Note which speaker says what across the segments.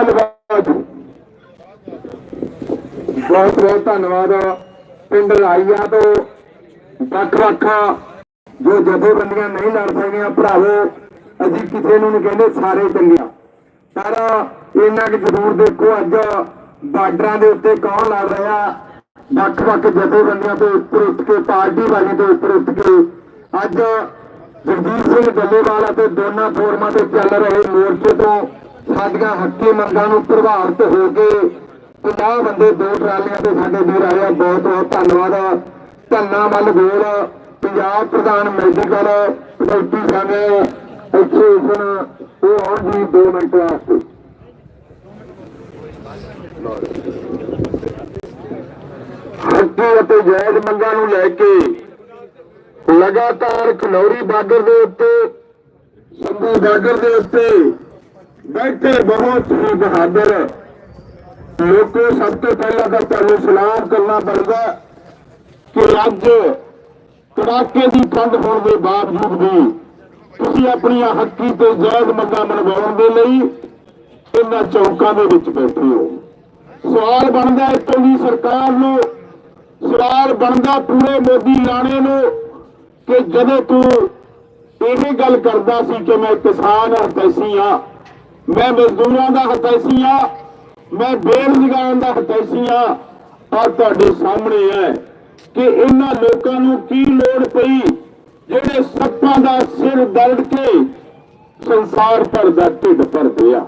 Speaker 1: ਧੰਨਵਾਦ ਬਹੁਤ ਬਹੁਤ ਧੰਨਵਾਦ ਪਿੰਡ ਰਾਈਆ ਤੋਂ ਵੱਖ-ਵੱਖ ਜੋ ਜਥੇਬੰਦੀਆਂ ਨਹੀਂ ਲੜ ਸਕਦੀਆਂ, ਭਰਾਵੋ, ਅਸੀਂ ਕਿਸੇ ਨੂੰ ਨਹੀਂ ਕਹਿੰਦੇ, ਸਾਰੇ ਚੰਗਿਆ ਪਰ ਇਹਨਾਂ ਕਿ ਜ਼ਰੂਰ ਦੇਖੋ, ਅੱਜ ਬਾਰਡਰਾਂ ਦੇ ਉੱਤੇ ਕੌਣ ਲੜ ਰਿਹਾ। ਵੱਖ-ਵੱਖ ਜਥੇਬੰਦੀਆਂ ਤੋਂ ਉੱਪਰ ਉੱਠ ਕੇ, ਪਾਰਟੀ ਵਾਲੇ ਤੋਂ ਉੱਪਰ ਉੱਠ ਕੇ, ਅੱਜ ਜਗਦੀਪ ਸਿੰਘ ਡੱਲੇਵਾਲ ਅਤੇ ਦੋਨਾਂ ਫੋਰਮਾਂ ਤੇ ਚੱਲ ਰਹੇ ਮੋਰਚੇ ਤੋਂ ਸਾਡੀਆਂ ਹੱਕੀ ਮੰਗਾਂ ਨੂੰ ਪ੍ਰਭਾਵਿਤ ਹੋ ਕੇ 50 ਬੰਦੇ ਦੋ ਟਰਾਲੀਆਂ ਤੇ ਸਾਡੇ ਵੀਰ ਆਏ ਆ। ਬਹੁਤ ਬਹੁਤ ਧੰਨਵਾਦ। ਧੰਨਾ ਮੱਲ ਗੋਲ ਪੰਜਾਬ ਪ੍ਰਧਾਨ ਮੈਡੀਕਲ ਕਮੇਟੀ ਸਾਡੇ ਐਸੋਸੀਏਸ਼ਨ ਉਹ ਆਉਣ ਜੀ 2 ਮਿੰਟ ਵਾਸਤੇ। ਹੱਕੀ ਅਤੇ ਜਾਇਜ਼ ਮੰਗਾਂ ਨੂੰ ਲੈ ਕੇ ਲਗਾਤਾਰ ਖਨੌਰੀ ਬਾਰਡਰ ਦੇ ਉੱਤੇ ਸੰਭੂ ਬਾਰਡਰ ਦੇ ਉੱਤੇ ਬੈਠੇ ਬਹੁਤ ਹੀ ਬਹਾਦਰ। ਲੋਕੋ, ਸਭ ਤੋਂ ਪਹਿਲਾਂ ਤਾਂ ਤੁਹਾਨੂੰ ਸਲਾਮ ਕਰਨਾ ਬਣਦਾ ਕਿ ਅੱਜ ਕੜਾਕੇ ਦੀ ਠੰਡ ਹੋਣ ਦੇ ਬਾਵਜੂਦ ਵੀ ਤੁਸੀਂ ਆਪਣੀਆਂ ਹੱਕੀ ਤੇ ਜਾਇਜ਼ ਮੰਗਾਂ ਮਨਵਾਉਣ ਦੇ ਲਈ ਇਹਨਾਂ ਚੌਕਾਂ ਦੇ ਵਿੱਚ ਬੈਠੇ ਹੋ। ਸਵਾਲ ਬਣਦਾ ਹੈ ਇੱਥੋਂ ਦੀ ਸਰਕਾਰ ਨੂੰ, ਸਵਾਲ ਬਣਦਾ ਪੂਰੇ ਮੋਦੀ ਲਾਣੇ ਨੂੰ ਕਿ ਜਦੋਂ ਤੂੰ ਇਹ ਗੱਲ ਕਰਦਾ ਸੀ ਕਿ ਮੈਂ ਕਿਸਾਨ ਔਰ ਪੈਸੀ ਹਾਂ ਮੈਂ ਮਜ਼ਦੂਰਾਂ ਦਾ ਹਤੈਸੀ ਆ ਮੈਂ ਬੇਰੁਜ਼ਗਾਰਾਂ ਦਾ ਹਤੈਸੀ ਆ ਆ ਤੁਹਾਡੇ ਸਾਹਮਣੇ ਹੈ ਕਿ ਇਹਨਾਂ ਲੋਕਾਂ ਨੂੰ ਕੀ ਲੋੜ ਪਈ, ਜਿਹੜੇ ਸੱਪਾਂ ਦਾ ਸਿਰ ਦਰੜ ਕੇ ਸੰਸਾਰ ਭਰ ਦਾ ਢਿੱਡ ਭਰਦੇ ਆ।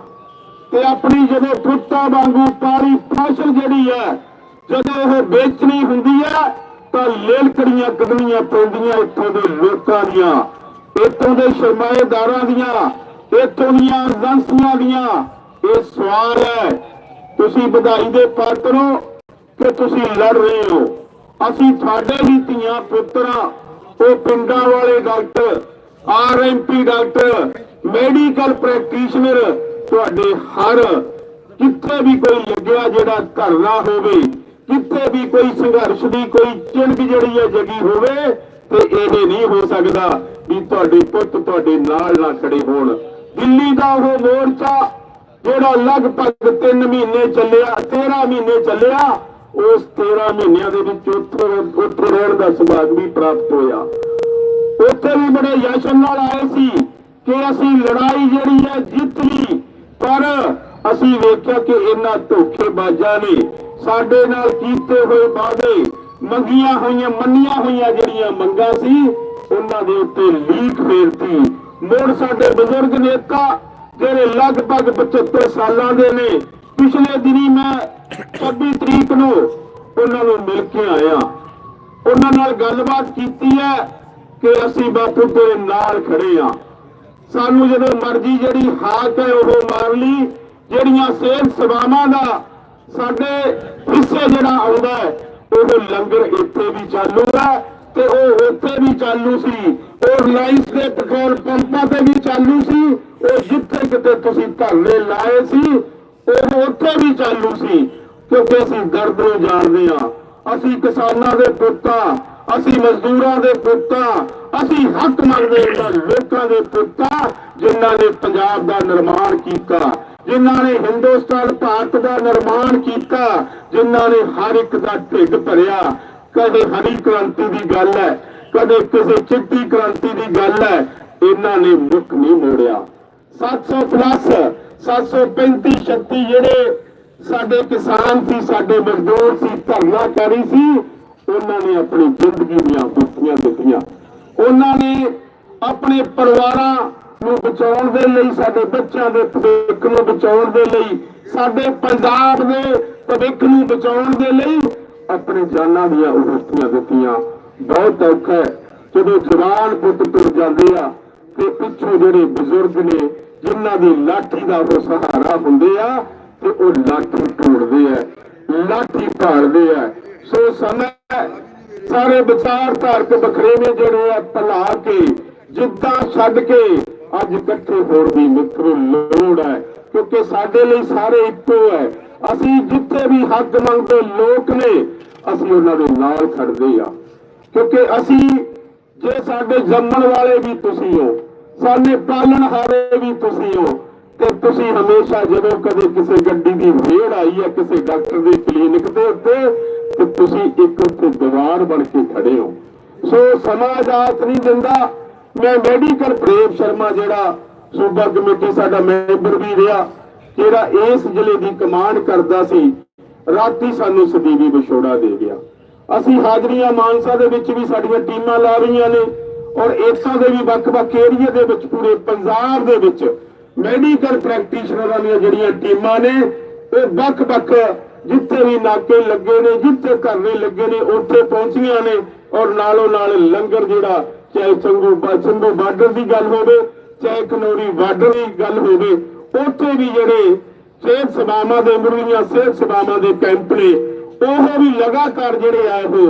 Speaker 1: ਤੇ ਆਪਣੀ ਜਦੋਂ ਪੁੱਤਾਂ ਵਾਂਗੂ ਪਾਰੀ ਫਸਲ ਜਿਹੜੀ ਹੈ, ਜਦੋਂ ਉਹ ਵੇਚਣੀ ਹੁੰਦੀ ਹੈ, ਤਾਂ ਲੇਲਕੜੀਆਂ ਕੱਢਣੀਆਂ ਪੈਂਦੀਆਂ ਇੱਥੋਂ ਦੇ ਲੋਕਾਂ ਦੀਆਂ, ਇੱਥੋਂ ਦੇ ਸਰਮਾਏਦਾਰਾਂ ਦੀਆਂ। ਇੱਥੋਂ ਦੀਆਂ ਏਜੰਸੀਆਂ ਦੀਆਂ, ਇਹ ਸਵਾਲ ਹੈ। ਤੁਸੀਂ ਵਧਾਈ ਦੇ ਪਾਤਰ ਹੋ ਕਿ ਤੁਸੀਂ ਲੜ ਰਹੇ ਹੋ? ਅਸੀਂ ਤੁਹਾਡੇ ਹੀ ਧੀਆਂ ਪੁੱਤਰਾਂ ਉਹ ਪਿੰਡਾਂ ਵਾਲੇ doctor RMP doctor, medical practitioner ਤੁਹਾਡੇ ਹਰ ਕਿੱਥੇ ਵੀ ਕੋਈ ਲੱਗਿਆ ਜਿਹੜਾ ਧਰਨਾ ਹੋਵੇ, ਕਿੱਥੇ ਵੀ ਕੋਈ ਸੰਘਰਸ਼ ਦੀ ਕੋਈ ਚਿੰਗ ਜਿਹੜੀ ਹੈ ਜਗੀ ਹੋਵੇ, ਤੇ ਇਹ ਨਹੀਂ ਹੋ ਸਕਦਾ ਵੀ ਤੁਹਾਡੇ ਪੁੱਤ ਤੁਹਾਡੇ ਨਾਲ ਨਾ ਖੜੇ ਹੋਣ। ਦਿੱਲੀ ਦਾ ਉਹ ਮੋਰਚਾ ਜਿਹੜਾ ਲਗਭਗ 3 ਮਹੀਨੇ ਚੱਲਿਆ 13 ਮਹੀਨੇ ਚੱਲਿਆ, ਉਸ 13 ਮਹੀਨਿਆਂ ਦੇ ਵਿੱਚ ਉੱਥੇ ਉੱਥੇ ਰਹਿਣ ਦਾ ਸੁਭਾਗ ਵੀ ਪ੍ਰਾਪਤ ਹੋਇਆ। ਉੱਥੇ ਵੀ ਬੜੇ ਯਸ਼ਨ ਨਾਲ ਆਏ ਸੀ ਕਿ ਅਸੀਂ ਲੜਾਈ ਜਿਹੜੀ ਹੈ ਜਿੱਤ ਲਈ, ਪਰ ਅਸੀਂ ਵੇਖਿਆ ਕਿ ਇਹਨਾਂ ਧੋਖੇਬਾਜ਼ਾਂ ਨੇ ਸਾਡੇ ਨਾਲ ਕੀਤੇ ਹੋਏ ਵਾਅਦੇ, ਮੰਗੀਆਂ ਹੋਈਆਂ, ਮੰਨੀਆਂ ਹੋਈਆਂ ਜਿਹੜੀਆਂ ਮੰਗਾਂ ਸੀ, ਉਹਨਾਂ ਦੇ ਉੱਤੇ ਲੀਕ ਫੇਰਤੀ ਮੋੜ ਸਾਡੇ ਬਜ਼ੁਰਗ ਨੇਤਾ ਜਿਹੜੇ ਲਗਭਗ 75 ਸਾਲਾਂ ਦੇ ਨੇ, ਪਿਛਲੇ ਦਿਨੀ ਮੈਂ 26 ਤਰੀਕ ਨੂੰ ਉਹਨਾਂ ਨੂੰ ਮਿਲ ਕੇ ਆਇਆ। ਉਹਨਾਂ ਨਾਲ ਗੱਲਬਾਤ ਕੀਤੀ ਹੈ ਕਿ ਅਸੀਂ ਬਾਪੂ ਤੇਰੇ ਨਾਲ ਖੜੇ ਆ ਸਾਨੂੰ ਜਦੋਂ ਮਰਜ਼ੀ ਜਿਹੜੀ ਹਾਕ ਹੈ ਉਹ ਮਾਰ ਲਈ, ਜਿਹੜੀਆਂ ਸਿਹਤ ਸੇਵਾਵਾਂ ਦਾ ਸਾਡੇ ਹਿੱਸੇ ਜਿਹੜਾ ਆਉਂਦਾ ਹੈ, ਉਹ ਲੰਗਰ ਇੱਥੇ ਵੀ ਚਾਲੂ ਹੈ ਤੇ ਉਹ ਉੱਥੇ ਵੀ ਚਾਲੂ ਸੀ। ਉਹ ਰਿਲਾਇੰਸ ਦੇ ਪੈਟਰੋਲ ਪੰਪਾਂ ਤੇ ਵੀ ਚਾਲੂ ਸੀ। ਉਹ ਜਿੱਥੇ ਕਿਤੇ ਤੁਸੀਂ ਧਰਨੇ ਲਾਏ ਸੀ, ਉਹ ਉੱਥੇ ਵੀ ਚਾਲੂ ਸੀ। ਕਿਉਂਕਿ ਅਸੀਂ ਦਰਦ ਨੂੰ ਜਾਣਦੇ ਆ ਅਸੀਂ ਕਿਸਾਨਾਂ ਦੇ ਪੁੱਤਾਂ ਅਸੀਂ ਮਜ਼ਦੂਰਾਂ ਦੇ ਪੁੱਤਾਂ ਅਸੀਂ ਹੱਕ ਮੰਗਦੇ ਉਹਨਾਂ ਲੋਕਾਂ ਦੇ ਪੁੱਤਾਂ ਜਿਨ੍ਹਾਂ ਨੇ ਪੰਜਾਬ ਦਾ ਨਿਰਮਾਣ ਕੀਤਾ। ਜਿਨ੍ਹਾਂ ਨੇ ਹਿੰਦੁਸਤਾਨ, ਭਾਰਤ ਦਾ ਨਿਰਮਾਣ ਕੀਤਾ। ਜਿਨ੍ਹਾਂ ਨੇ ਹਰ ਇੱਕ ਦਾ ਢਿੱਡ ਭਰਿਆ। ਕਦੇ ਹਰੀ ਕ੍ਰਾਂਤੀ ਦੀ ਗੱਲ ਹੈ। ਕਦੇ ਕਿਸੇ ਚਿੱਟੀ ਕ੍ਰਾਂਤੀ ਦੀ ਗੱਲ ਹੈ, ਇਹਨਾਂ ਨੇ ਮੁੱਖ ਨਹੀਂ ਮੋੜਿਆ। 700 ਪਲੱਸ 735 36 ਜਿਹੜੇ ਸਾਡੇ ਕਿਸਾਨ ਸੀ, ਸਾਡੇ ਮਜ਼ਦੂਰ ਸੀ ਧਰਨਾਕਾਰੀ ਸੀ, ਉਹਨਾਂ ਨੇ ਆਪਣੀ ਜ਼ਿੰਦਗੀ ਦੀਆਂ ਕੁੱਤੀਆਂ ਦਿੱਤੀਆਂ। ਉਹਨਾਂ ਨੇ ਆਪਣੇ ਪਰਿਵਾਰਾਂ ਨੂੰ ਬਚਾਉਣ ਦੇ ਲਈ, ਸਾਡੇ ਬੱਚਿਆਂ ਦੇ ਭਵਿੱਖ ਨੂੰ ਬਚਾਉਣ ਦੇ ਲਈ, ਸਾਡੇ ਪੰਜਾਬ ਦੇ ਭਵਿੱਖ ਨੂੰ ਬਚਾਉਣ ਦੇ ਲਈ ਆਪਣੇ ਜਾਨਾਂ ਦੀਆਂ ਉਹਤੀਆਂ ਦਿੱਤੀਆਂ। ਬਹੁਤ ਔਖਾ ਹੈ। ਜਦੋਂ ਜਵਾਨ ਪੁੱਤ ਤੁਰ ਜਾਂਦੇ ਆ, ਤੇ ਪਿੱਛੋਂ ਜਿਹੜੇ ਬਜ਼ੁਰਗ ਨੇ, ਜਿਨ੍ਹਾਂ ਦੀ ਲਾਠੀ ਦਾ ਉਹ ਸਹਾਰਾ ਹੁੰਦੇ ਆ, ਤੇ ਉਹ ਲਾਠੀ ਤੋੜਦੇ ਆ, ਲਾਠੀ ਭਾਲਦੇ ਆ। ਸੋ ਸਮਾਂ ਸਾਰੇ ਵਿਚਾਰ ਧਾਰਕ ਬਖਰੇਵੇਂ ਜਿਹੜੇ ਆ ਭਲਾ ਕੇ, ਜਿੱਦਾਂ ਛੱਡ ਕੇ ਅੱਜ ਇਕੱਠੇ ਹੋਣ ਦੀ ਮਿੱਤਰੋ ਲੋੜ ਹੈ, ਕਿਉਂਕਿ ਸਾਡੇ ਲਈ ਸਾਰੇ ਇੱਕੋ ਹੈ। ਅਸੀਂ ਜਿੱਥੇ ਵੀ ਹੱਕ ਮੰਗਦੇ ਲੋਕ ਨੇ, ਅਸੀਂ ਉਹਨਾਂ ਦੇ ਨਾਲ ਖੜਦੇ ਆ। ਕਿਉਂਕਿ ਅਸੀਂ ਜੇ ਸਾਡੇ ਜੰਮਣ ਵਾਲੇ ਵੀ ਤੁਸੀਂ ਹੋ, ਸਾਡੇ ਪਾਲਣ ਹਾਰੇ ਵੀ ਤੁਸੀਂ ਹੋ, ਤੇ ਤੁਸੀਂ ਹਮੇਸ਼ਾ ਜਦੋਂ ਕਦੇ ਕਿਸੇ ਗੱਡੀ ਦੀ ਵੇੜ ਆਈ ਹੈ ਕਿਸੇ ਡਾਕਟਰ ਦੇ ਕਲੀਨਿਕ ਦੇ ਉੱਤੇ, ਤੇ ਤੁਸੀਂ ਇੱਕ ਉੱਥੇ ਦੀਵਾਰ ਬਣ ਕੇ ਖੜੇ ਹੋ। ਸੋ ਸਮਾਜ ਆਤ ਨਹੀਂ ਦਿੰਦਾ। ਮੈਂ ਮੈਡੀਕਲ ਪ੍ਰੇਮ ਸ਼ਰਮਾ ਜਿਹੜਾ ਸੂਬਾ ਕਮੇਟੀ ਸਾਡਾ ਮੈਂਬਰ ਵੀ ਰਿਹਾ, ਜਿਹੜਾ ਇਸ ਜ਼ਿਲ੍ਹੇ ਦੀ ਕਮਾਂਡ ਕਰਦਾ ਸੀ, ਰਾਤੀ ਸਾਨੂੰ ਸਦੀਵੀ ਵਿਛੋੜਾ ਦੇ ਗਿਆ ਅਸੀਂ ਹਾਜ਼ਰੀਆਂ ਮਾਨਸਾ ਦੇ ਵਿੱਚ ਵੀ ਸਾਡੀਆਂ ਟੀਮਾਂ ਲਾ ਰਹੀਆਂ ਨੇ ਔਰ ਇੱਥੋਂ ਦੇ ਵੀ ਵੱਖ-ਵੱਖ ਏਰੀਆ ਦੇ ਵਿੱਚ, ਪੂਰੇ ਪੰਜਾਬ ਦੇ ਵਿੱਚ ਮੈਡੀਕਲ ਪ੍ਰੈਕਟੀਸ਼ਨਰਾਂ ਦੀਆਂ ਜਿਹੜੀਆਂ ਟੀਮਾਂ ਨੇ, ਉਹ ਵੱਖ-ਵੱਖ ਜਿੱਥੇ ਵੀ ਨਾਕੇ ਲੱਗੇ ਨੇ, ਜਿੱਥੇ ਧਰਨੇ ਲੱਗੇ ਨੇ, ਉੱਥੇ ਪਹੁੰਚੀਆਂ ਨੇ ਔਰ ਨਾਲੋਂ ਨਾਲ ਲੰਗਰ ਜਿਹੜਾ, ਚਾਹੇ ਚੰਗੂ ਸੰਧੂ ਬਾਰਡਰ ਦੀ ਗੱਲ ਹੋਵੇ, ਚਾਹੇ ਕਨੋਰੀ ਬਾਰਡਰ ਦੀ ਗੱਲ ਹੋਵੇ, ਉੱਥੇ ਵੀ ਜਿਹੜੇ ਸਿਹਤ ਸੇਵਾਵਾਂ ਦੇ ਮੁਰਲੀਆਂ ਸਿਹਤ ਸੇਵਾਵਾਂ ਦੇ ਕੈਂਪ ਨੇ ਉਹ ਵੀ ਲਗਾਤਾਰ ਜਿਹੜੇ ਆਏ ਹੋ,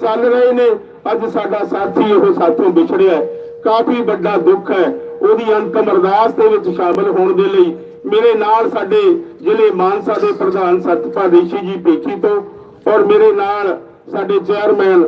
Speaker 1: ਚੱਲ ਰਹੇ ਨੇ। ਅੱਜ ਸਾਡਾ ਸਾਥੀ ਉਹ ਸਾਥੋਂ ਵਿਛੜਿਆ ਕਾਫੀ ਵੱਡਾ ਦੁੱਖ ਹੈ। ਉਹਦੀ ਅੰਤਮ ਅਰਦਾਸ ਦੇ ਵਿੱਚ ਸ਼ਾਮਲ ਹੋਣ ਦੇ ਲਈ ਮੇਰੇ ਨਾਲ ਸਾਡੇ ਜ਼ਿਲ੍ਹੇ ਮਾਨਸਾ ਦੇ ਪ੍ਰਧਾਨ ਸਤਪਾਲ ਰਿਸ਼ੀ ਜੀ ਪੇਖੀ ਤੋਂ ਔਰ ਮੇਰੇ ਨਾਲ ਸਾਡੇ ਚੇਅਰਮੈਨ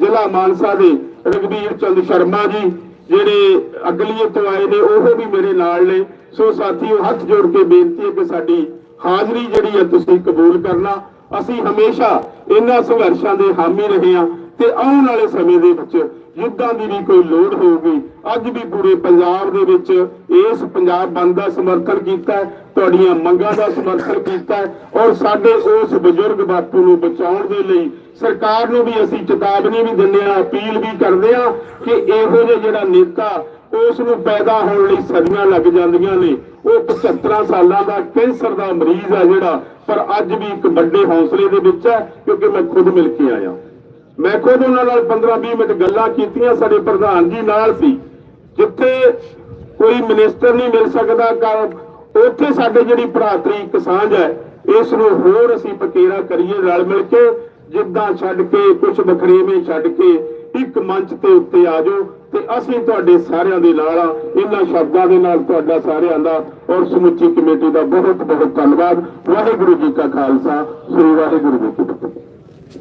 Speaker 1: ਜ਼ਿਲ੍ਹਾ ਮਾਨਸਾ ਦੇ ਰਗਵੀਰ ਚੰਦ ਸ਼ਰਮਾ ਜੀ, ਜਿਹੜੇ ਅਗਲੀਏ ਤੋਂ ਆਏ ਨੇ, ਉਹ ਵੀ ਮੇਰੇ ਨਾਲ ਨੇ। ਸੋ ਸਾਥੀਓ, ਹੱਥ ਜੋੜ ਕੇ ਬੇਨਤੀ ਹੈ ਕਿ ਸਾਡੀ ਹਾਜ਼ਰੀ ਜਿਹੜੀ ਹੈ, ਤੁਸੀਂ ਕਬੂਲ ਕਰਨਾ। ਅਸੀਂ ਹਮੇਸ਼ਾ ਇਹਨਾਂ ਸੰਘਰਸ਼ਾਂ ਦੇ ਹਾਮੀ ਰਹੇ ਹਾਂ ਤੇ ਆਉਣ ਵਾਲੇ ਸਮੇਂ ਦੇ ਵਿੱਚ ਯੁੱਧਾਂ ਦੀ ਵੀ ਕੋਈ ਲੋੜ ਹੋਊਗੀ। ਅੱਜ ਵੀ ਪੂਰੇ ਪੰਜਾਬ ਦੇ ਵਿੱਚ ਇਸ ਪੰਜਾਬ ਬੰਦ ਦਾ ਸਮਰਥਨ ਕੀਤਾ ਤੁਹਾਡੀਆਂ ਮੰਗਾਂ ਦਾ ਸਮਰਥਨ ਕੀਤਾ ਔਰ ਸਾਡੇ ਉਸ ਬਜ਼ੁਰਗ ਬਾਪੂ ਨੂੰ ਬਚਾਉਣ ਦੇ ਲਈ ਸਰਕਾਰ ਨੂੰ ਵੀ ਅਸੀਂ ਚੇਤਾਵਨੀ ਵੀ ਦਿੰਦੇ ਹਾਂ, ਅਪੀਲ ਵੀ ਕਰਦੇ ਹਾਂ ਕਿ ਇਹੋ ਜਿਹਾ ਜਿਹੜਾ ਨੇਤਾ ਉਸ ਨੂੰ ਪੈਦਾ ਹੋਣ ਲਈ ਸਦੀਆਂ ਲੱਗ ਜਾਂਦੀਆਂ ਨੇ। ਉਹ 75 ਸਾਲਾਂ ਦਾ ਕੈਂਸਰ ਦਾ ਮਰੀਜ਼ ਆ ਜਿਹੜਾ, ਪਰ ਅੱਜ ਵੀ ਇੱਕ ਵੱਡੇ ਹੌਸਲੇ ਦੇ ਵਿੱਚ ਹੈ, ਕਿਉਂਕਿ ਮੈਂ ਖੁਦ ਮਿਲ ਕੇ ਆਇਆ। ਮੈਂ ਖੁਦ ਉਹਨਾਂ ਨਾਲ 15-20 ਮਿੰਟ ਗੱਲਾਂ ਕੀਤੀਆਂ, ਸਾਡੇ ਪ੍ਰਧਾਨ ਜੀ ਨਾਲ ਸੀ। ਜਿੱਥੇ ਕੋਈ ਮਿਨਿਸਟਰ ਨਹੀਂ ਮਿਲ ਸਕਦਾ, ਕਰ ਉੱਥੇ ਸਾਡੇ ਜਿਹੜੀ ਭਰਾਤਰੀ ਇੱਕ ਸਾਂਝ ਹੈ, ਇਸ ਨੂੰ ਹੋਰ ਅਸੀਂ ਪਕੇਰਾ ਕਰੀਏ ਰਲ ਮਿਲ ਕੇ, ਜਿੱਦਾਂ ਛੱਡ ਕੇ ਕੁਝ ਵਖਰੇਵੇਂ ਛੱਡ ਕੇ, ਇੱਕ ਮੰਚ ਤੇ ਉੱਤੇ ਆ ਜਾਓ। ਤੇ ਅਸੀਂ ਤੁਹਾਡੇ ਸਾਰਿਆਂ ਦੇ ਨਾਲ ਆ, ਇਹਨਾਂ ਸ਼ਬਦਾਂ ਦੇ ਨਾਲ ਤੁਹਾਡਾ ਸਾਰਿਆਂ ਦਾ, ਔਰ ਸਮੁੱਚੀ ਕਮੇਟੀ ਦਾ ਬਹੁਤ ਬਹੁਤ ਧੰਨਵਾਦ। ਵਾਹਿਗੁਰੂ ਜੀ ਕਾ ਖਾਲਸਾ, ਸ੍ਰੀ ਵਾਹਿਗੁਰੂ ਜੀ ਕੀ ਫਤਿਹ।